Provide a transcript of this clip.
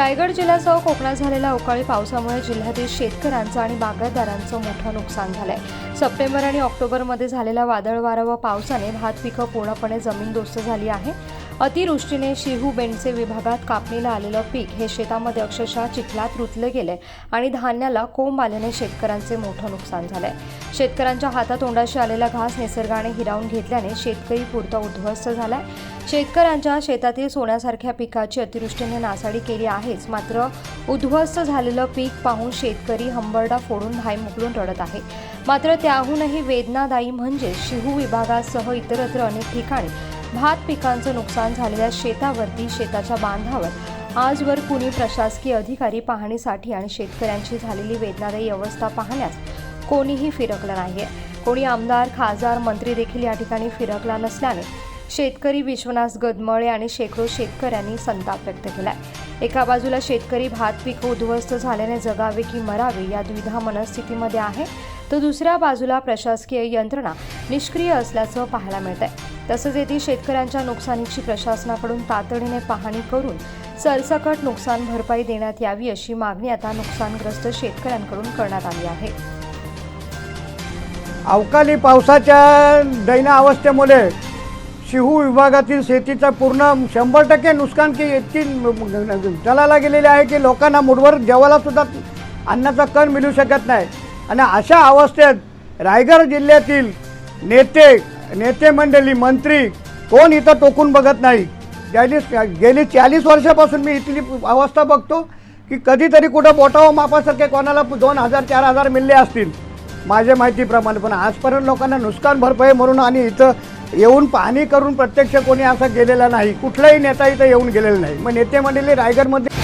रायगड जिल्ह्यासह कोकणात झालेल्या अवकाळी पावसामुळे जिल्ह्यातील शेतकऱ्यांचं आणि बागायतदारांचं मोठं नुकसान झालंय. सप्टेंबर आणि ऑक्टोबरमध्ये झालेल्या वादळ वारा व पावसाने भात पिकं पूर्णपणे जमीनदोस्त झाली आहे. अतिवृष्टीने शिहू बेंडसे विभागात कापणीला आलेलं पीक हे शेतामध्ये अक्षरशः चिखलात रुतले गेले आणि धान्याला कोंब आल्याने शेतकऱ्यांचे मोठं नुकसान झालंय. शेतकऱ्यांच्या हातातोंडाशी आलेला घास निसर्गाने हिरावून घेतल्याने शेतकरी पुरता उद्ध्वस्त झालाय. शेतकऱ्यांच्या शेतातील सोन्यासारख्या पिकाची अतिवृष्टीने नासाडी केली आहेच मात्र उद्ध्वस्त झालेलं पीक पाहून शेतकरी हंबरडा फोडून भाई मुकलून रडत आहे. मात्र त्याहूनही वेदनादायी म्हणजे शिहू विभागासह इतरत्र अनेक ठिकाणी भात पिकांचं नुकसान झालेल्या शेतावरती शेताच्या बांधावर. आजवर कुणी प्रशासकीय अधिकारी पाहणीसाठी आणि शेतकऱ्यांची झालेली वेदनादायी अवस्था पाहण्यास कोणीही फिरकलं नाही कोणी आमदार खासदार मंत्री देखील या ठिकाणी फिरकला नसल्याने शेतकरी विश्वनाथ गदमळे आणि शेकडो शेतकऱ्यांनी संताप व्यक्त केलाय. एका बाजूला शेतकरी भात पीक उद्ध्वस्त झाल्याने जगावे की मरावे या द्विधा मनस्थितीमध्ये आहे तर दुसऱ्या बाजूला प्रशासकीय यंत्रणा निष्क्रिय असल्याचं पाहायला मिळत आहे तसंच येथील शेतकऱ्यांच्या नुकसानीची प्रशासनाकडून तातडीने पाहणी करून सरसकट नुकसान भरपाई देण्यात यावी अशी मागणी आता नुकसानग्रस्त शेतकऱ्यांकडून करण्यात आली आहे. अवकाळी पावसाच्या दैन अवस्थेमुळे शिहू विभागातील शेतीचं पूर्ण शंभर टक्के नुकसान की इतकी चलाला गेलेली आहे की लोकांना मुठभर जेवायलासुद्धा अन्नाचा कण मिळू शकत नाही. आणि अशा अवस्थेत रायगड जिल्ह्यातील नेते नेते मंडळी मंत्री कोण इथं टोकून बघत नाही. गेली गेली चाळीस वर्षापासून मी इथली अवस्था बघतो की कधीतरी कुठं बोटावं मापासारखे कोणाला दोन हजार चार हजार मिळले असतील. माझ्या माहितीप्रमाणे पण आजपर्यंत लोकांना नुकसान भरपाई म्हणून आणि इथं येऊन पाहणी करून प्रत्यक्ष कोणी असा गेलेला नाही. कुठलाही नेता इथं येऊन गेलेला नाही. मग नेते मंडळी रायगडमध्ये